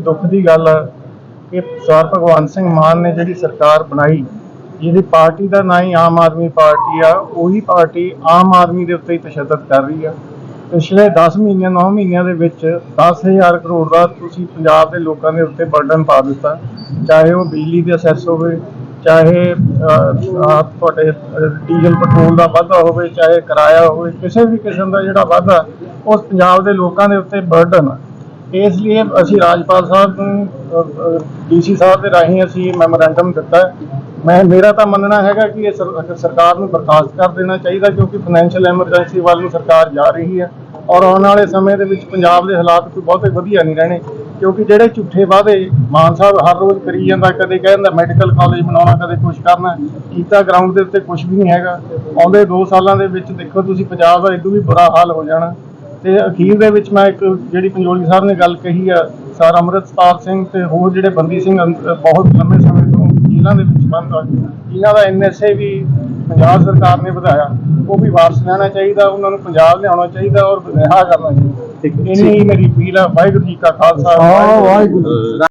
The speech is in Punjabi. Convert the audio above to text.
ਦੁੱਖ ਦੀ ਗੱਲ ਆ ਕਿ ਸਰ ਭਗਵੰਤ ਸਿੰਘ ਮਾਨ ਨੇ ਜਿਹੜੀ ਸਰਕਾਰ ਬਣਾਈ, ਜਿਹਦੀ ਪਾਰਟੀ ਦਾ ਨਾਂ ਹੀ ਆਮ ਆਦਮੀ ਪਾਰਟੀ ਆ, ਉਹੀ ਪਾਰਟੀ ਆਮ ਆਦਮੀ ਦੇ ਉੱਤੇ ਹੀ ਤਸ਼ੱਦਦ ਕਰ ਰਹੀ ਆ। ਪਿਛਲੇ 10 ਮਹੀਨਿਆਂ 9 ਮਹੀਨਿਆਂ ਦੇ ਵਿੱਚ 10000 ਕਰੋੜ ਦਾ ਤੁਸੀਂ ਪੰਜਾਬ ਦੇ ਲੋਕਾਂ ਦੇ ਉੱਤੇ ਬਰਡਨ ਪਾ ਦਿੱਤਾ। ਚਾਹੇ ਉਹ ਬਿਜਲੀ ਦੇ ਅਸੈਸ ਹੋਵੇ, ਚਾਹੇ ਤੁਹਾਡੇ ਡੀਜ਼ਲ, ਪੈਟਰੋਲ ਦਾ ਵਾਧਾ ਹੋਵੇ, ਚਾਹੇ ਕਿਰਾਇਆ ਹੋਵੇ, ਕਿਸੇ ਵੀ ਕਿਸਮ ਦਾ ਜਿਹੜਾ ਵਾਧਾ ਉਸ ਪੰਜਾਬ ਦੇ ਲੋਕਾਂ ਦੇ ਉੱਤੇ ਬਰਡਨ ਆ। ਇਸ ਲਈ ਅਸੀਂ ਰਾਜਪਾਲ ਸਾਹਿਬ ਨੂੰ ਡੀਸੀ ਸਾਹਿਬ ਦੇ ਰਾਹੀਂ ਅਸੀਂ ਮੈਮੋਰੈਂਡਮ ਦਿੱਤਾ ਮੈਂ, ਮੇਰਾ ਤਾਂ ਮੰਨਣਾ ਹੈਗਾ ਕਿ ਇਹ ਸਰਕਾਰ ਨੂੰ ਬਰਖਾਸਤ ਕਰ ਦੇਣਾ ਚਾਹੀਦਾ ਕਿਉਂਕਿ ਫਾਈਨੈਂਸ਼ੀਅਲ ਐਮਰਜੈਂਸੀ ਵੱਲ ਨੂੰ ਸਰਕਾਰ ਜਾ ਰਹੀ ਹੈ ਔਰ ਆਉਣ ਵਾਲੇ ਸਮੇਂ ਦੇ ਵਿੱਚ ਪੰਜਾਬ ਦੇ ਹਾਲਾਤ ਕੋਈ ਬਹੁਤੇ ਵਧੀਆ ਨਹੀਂ ਰਹਿਣੇ ਕਿਉਂਕਿ ਜਿਹੜੇ ਝੂਠੇ ਵਾਅਦੇ ਮਾਨ ਸਾਹਿਬ ਹਰ ਰੋਜ਼ ਕਰੀ ਜਾਂਦਾ, ਕਦੇ ਕਹਿੰਦਾ ਮੈਡੀਕਲ ਕਾਲਜ ਬਣਾਉਣਾ, ਕਦੇ ਕੁਝ ਕਰਨਾ, ਕੀਤਾ ਗਰਾਊਂਡ ਦੇ ਉੱਤੇ ਕੁਝ ਵੀ ਨਹੀਂ ਹੈਗਾ। ਆਉਂਦੇ 2 ਸਾਲਾਂ ਦੇ ਵਿੱਚ ਦੇਖੋ ਤੁਸੀਂ ਪੰਜਾਬ ਦਾ ਇਦੋਂ ਵੀ ਬੁਰਾ ਹਾਲ ਹੋ ਜਾਣਾ। ਤੇ ਅਖੀਰ ਦੇ ਵਿੱਚ ਮੈਂ ਇੱਕ ਜਿਹੜੀ ਪੰਜੋਲੀ ਸਾਹਿਬ ਨੇ ਗੱਲ ਕਹੀ ਆ ਸਰ ਅੰਮ੍ਰਿਤਪਾਲ ਸਿੰਘ ਤੇ ਹੋਰ ਜਿਹੜੇ ਬੰਦੀ ਸਿੰਘ ਬਹੁਤ ਲੰਮੇ ਸਮੇਂ ਤੋਂ ਜੇਲ੍ਹਾਂ ਦੇ ਵਿੱਚ ਬੰਦ ਆ ਜਿਨ੍ਹਾਂ ਦਾ ਐਨਐਸਏ ਵੀ ਪੰਜਾਬ ਸਰਕਾਰ ਨੇ ਵਧਾਇਆ ਉਹ ਵੀ ਵਾਪਸ ਲੈਣਾ ਚਾਹੀਦਾ ਉਹਨਾਂ ਨੂੰ ਪੰਜਾਬ ਲਿਆਉਣਾ ਚਾਹੀਦਾ ਔਰ ਰਿਹਾ ਕਰਨਾ ਚਾਹੀਦਾ। ਇੰਨੀ ਮੇਰੀ ਅਪੀਲ ਆ ਵਾਹਿਗੁਰੂ ਜੀ ਕਾ ਖਾਲਸਾ ਵਾਹਿਗੁਰੂ